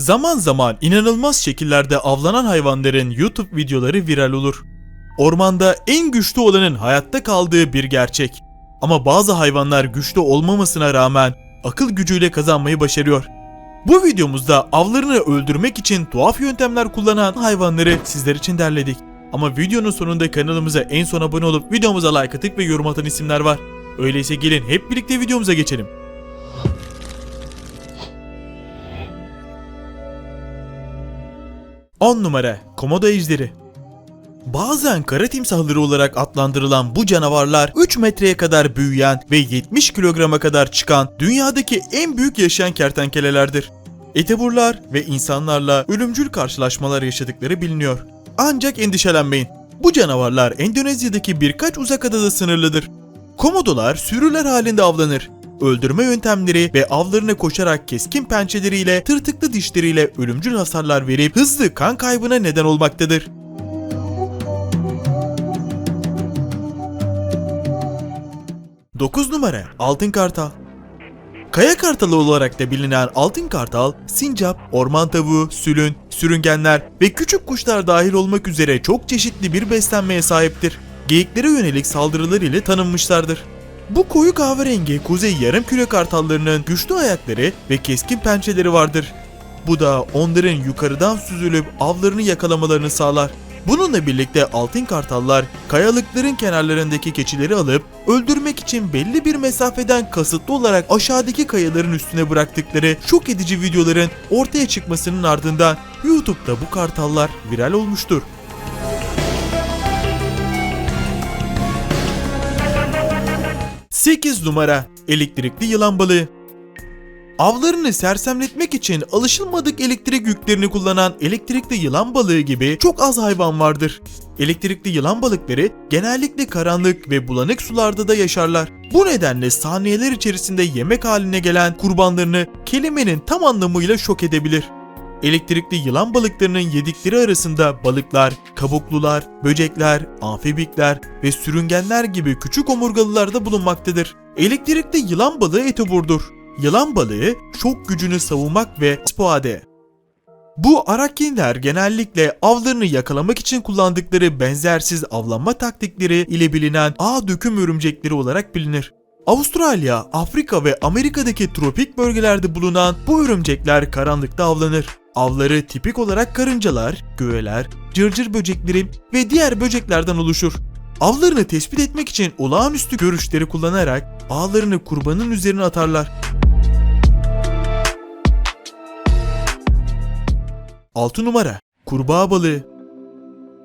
Zaman zaman inanılmaz şekillerde avlanan hayvanların YouTube videoları viral olur. Ormanda en güçlü olanın hayatta kaldığı bir gerçek. Ama bazı hayvanlar güçlü olmamasına rağmen akıl gücüyle kazanmayı başarıyor. Bu videomuzda avlarını öldürmek için tuhaf yöntemler kullanan hayvanları sizler için derledik. Ama videonun sonunda kanalımıza en son abone olup videomuza like atıp ve yorum atan isimler var. Öyleyse gelin hep birlikte videomuza geçelim. 10 numara Komodo ejderi Bazen kara timsahları olarak adlandırılan bu canavarlar 3 metreye kadar büyüyen ve 70 kilograma kadar çıkan dünyadaki en büyük yaşayan kertenkelelerdir. Eteburlar ve insanlarla ölümcül karşılaşmalar yaşadıkları biliniyor. Ancak endişelenmeyin. Bu canavarlar Endonezya'daki birkaç uzak adada sınırlıdır. Komodolar sürüler halinde avlanır. Öldürme yöntemleri ve avlarına koşarak keskin pençeleriyle, tırtıklı dişleriyle ölümcül hasarlar verip hızlı kan kaybına neden olmaktadır. 9 numara Altın Kartal Kaya kartalı olarak da bilinen altın kartal, sincap, orman tavuğu, sülün, sürüngenler ve küçük kuşlar dahil olmak üzere çok çeşitli bir beslenmeye sahiptir. Geyiklere yönelik saldırılar ile tanınmışlardır. Bu koyu kahverengi kuzey yarımküre kartallarının güçlü ayakları ve keskin pençeleri vardır. Bu da onların yukarıdan süzülüp avlarını yakalamalarını sağlar. Bununla birlikte altın kartallar kayalıkların kenarlarındaki keçileri alıp öldürmek için belli bir mesafeden kasıtlı olarak aşağıdaki kayaların üstüne bıraktıkları şok edici videoların ortaya çıkmasının ardından YouTube'da bu kartallar viral olmuştur. Sekiz numara elektrikli yılan balığı Avlarını sersemletmek için alışılmadık elektrik yüklerini kullanan elektrikli yılan balığı gibi çok az hayvan vardır. Elektrikli yılan balıkları genellikle karanlık ve bulanık sularda da yaşarlar. Bu nedenle saniyeler içerisinde yemek haline gelen kurbanlarını kelimenin tam anlamıyla şok edebilir. Elektrikli yılan balıklarının yedikleri arasında balıklar, kabuklular, böcekler, amfibikler ve sürüngenler gibi küçük omurgalılar da bulunmaktadır. Elektrikli yılan balığı etoburdur. Yılan balığı şok gücünü savunmak ve spoade. Bu arakinler genellikle avlarını yakalamak için kullandıkları benzersiz avlanma taktikleri ile bilinen ağ döküm örümcekleri olarak bilinir. Avustralya, Afrika ve Amerika'daki tropik bölgelerde bulunan bu örümcekler karanlıkta avlanır. Avları tipik olarak karıncalar, güveler, cırcır böcekleri ve diğer böceklerden oluşur. Avlarını tespit etmek için olağanüstü görüşleri kullanarak ağlarını kurbanın üzerine atarlar. 6 numara Kurbağa balığı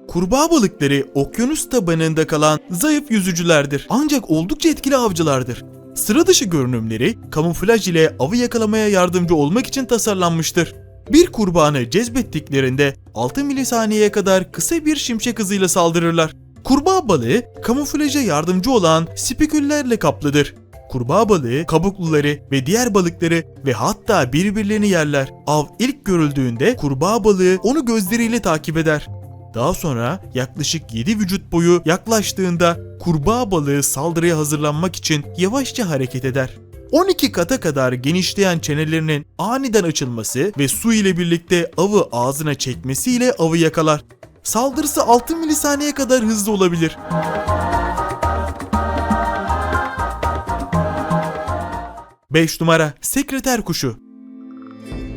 Kurbağa balıkları okyanus tabanında kalan zayıf yüzücülerdir ancak oldukça etkili avcılardır. Sıra dışı görünümleri kamuflaj ile avı yakalamaya yardımcı olmak için tasarlanmıştır. Bir kurbanı cezbettiklerinde 6 milisaniyeye kadar kısa bir şimşek hızıyla saldırırlar. Kurbağa balığı kamuflaja yardımcı olan speküllerle kaplıdır. Kurbağa balığı kabukluları ve diğer balıkları ve hatta birbirlerini yerler. Av ilk görüldüğünde kurbağa balığı onu gözleriyle takip eder. Daha sonra yaklaşık 7 vücut boyu yaklaştığında kurbağa balığı saldırıya hazırlanmak için yavaşça hareket eder. 12 kata kadar genişleyen çenelerinin aniden açılması ve su ile birlikte avı ağzına çekmesiyle avı yakalar. Saldırısı 6 milisaniye kadar hızlı olabilir. Beş numara sekreter kuşu.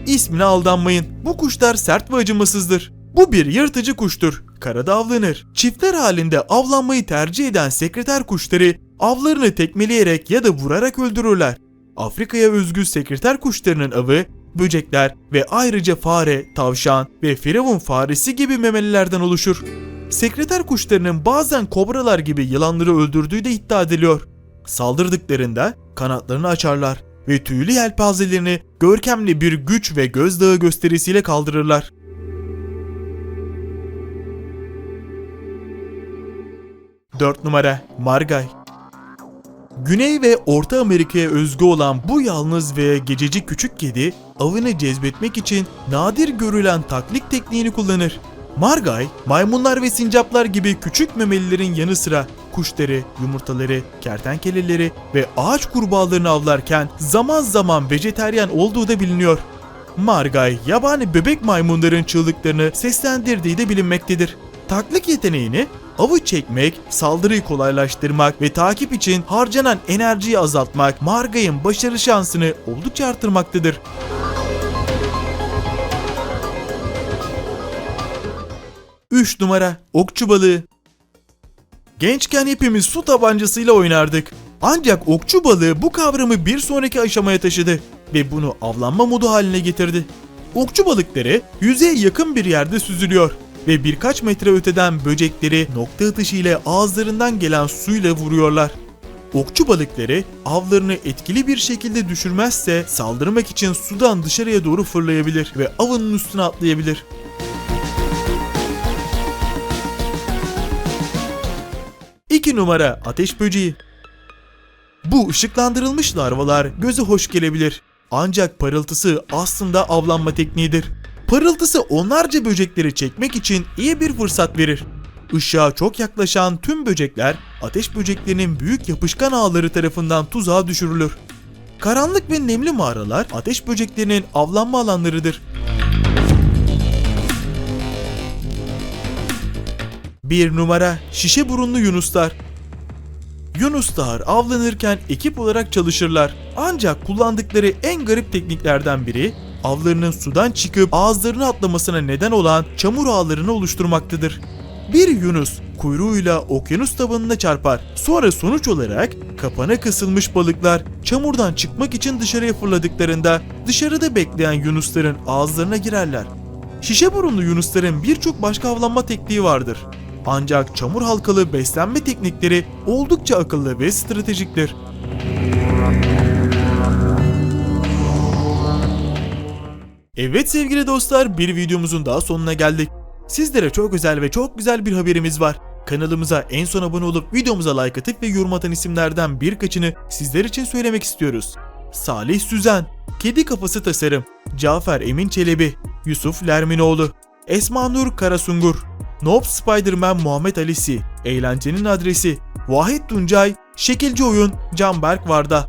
İsmine aldanmayın. Bu kuşlar sert ve acımasızdır. Bu bir yırtıcı kuştur. Karada avlanır. Çiftler halinde avlanmayı tercih eden sekreter kuşları avlarını tekmeleyerek ya da vurarak öldürürler. Afrika'ya özgü sekreter kuşlarının avı böcekler ve ayrıca fare, tavşan ve firavun faresi gibi memelilerden oluşur. Sekreter kuşlarının bazen kobralar gibi yılanları öldürdüğü de iddia ediliyor. Saldırdıklarında kanatlarını açarlar ve tüylü yelpazelerini görkemli bir güç ve gözdağı gösterisiyle kaldırırlar. Dört numara Margay Güney ve Orta Amerika'ya özgü olan bu yalnız ve gececi küçük kedi avını cezbetmek için nadir görülen taklit tekniğini kullanır. Margay, maymunlar ve sincaplar gibi küçük memelilerin yanı sıra kuşları, yumurtaları, kertenkeleleri ve ağaç kurbağalarını avlarken zaman zaman vejeteryan olduğu da biliniyor. Margay yabani bebek maymunların çığlıklarını seslendirdiği de bilinmektedir. Taklit yeteneğini avı çekmek, saldırıyı kolaylaştırmak ve takip için harcanan enerjiyi azaltmak Margay'ın başarı şansını oldukça artırmaktadır. Üç numara okçu balığı. Gençken hepimiz su tabancasıyla oynardık. Ancak okçu balığı bu kavramı bir sonraki aşamaya taşıdı ve bunu avlanma modu haline getirdi. Okçu balıkları yüzeye yakın bir yerde süzülüyor ve birkaç metre öteden böcekleri nokta atışı ile ağızlarından gelen suyla vuruyorlar. Okçu balıkları avlarını etkili bir şekilde düşürmezse saldırmak için sudan dışarıya doğru fırlayabilir ve avının üstüne atlayabilir. İki numara ateş böceği. Bu ışıklandırılmış larvalar göze hoş gelebilir. Ancak parıltısı aslında avlanma tekniğidir. Parıltısı onlarca böcekleri çekmek için iyi bir fırsat verir. Işığa çok yaklaşan tüm böcekler ateş böceklerinin büyük yapışkan ağları tarafından tuzağa düşürülür. Karanlık ve nemli mağaralar ateş böceklerinin avlanma alanlarıdır. Bir numara şişe burunlu yunuslar. Yunuslar avlanırken ekip olarak çalışırlar. Ancak kullandıkları en garip tekniklerden biri avlarının sudan çıkıp ağızlarını atlamasına neden olan çamur ağlarını oluşturmaktadır. Bir yunus kuyruğuyla okyanus tabanına çarpar. Sonra sonuç olarak kapana kısılmış balıklar çamurdan çıkmak için dışarıya fırladıklarında dışarıda bekleyen yunusların ağızlarına girerler. Şişe burunlu yunusların birçok başka avlanma tekniği vardır. Ancak çamur halkalı beslenme teknikleri oldukça akıllı ve stratejiktir. Evet sevgili dostlar bir videomuzun daha sonuna geldik. Sizlere çok özel ve çok güzel bir haberimiz var. Kanalımıza en son abone olup videomuza like atıp ve yorum atan isimlerden birkaçını sizler için söylemek istiyoruz. Salih Süzen, Kedi Kafası Tasarım, Cafer Emin Çelebi, Yusuf Lerminoğlu, Esma Nur Karasungur, Noob Spiderman Muhammed Alisi, Eğlencenin Adresi, Vahit Tuncay, Şekilci Oyun, Canberk Varda.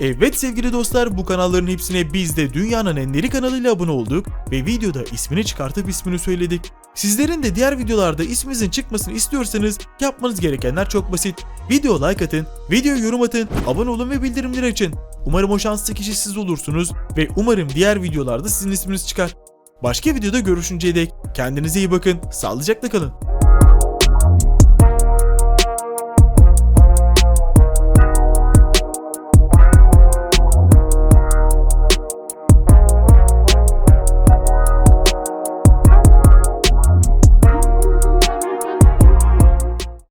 Evet sevgili dostlar bu kanalların hepsine biz de dünyanın enleri kanalıyla abone olduk ve videoda ismini çıkartıp ismini söyledik. Sizlerin de diğer videolarda isminizin çıkmasını istiyorsanız yapmanız gerekenler çok basit. Video like atın, video yorum atın, abone olun ve bildirimleri açın. Umarım o şanslı kişi siz olursunuz ve umarım diğer videolarda sizin isminiz çıkar. Başka videoda görüşünceye dek kendinize iyi bakın, sağlıcakla kalın.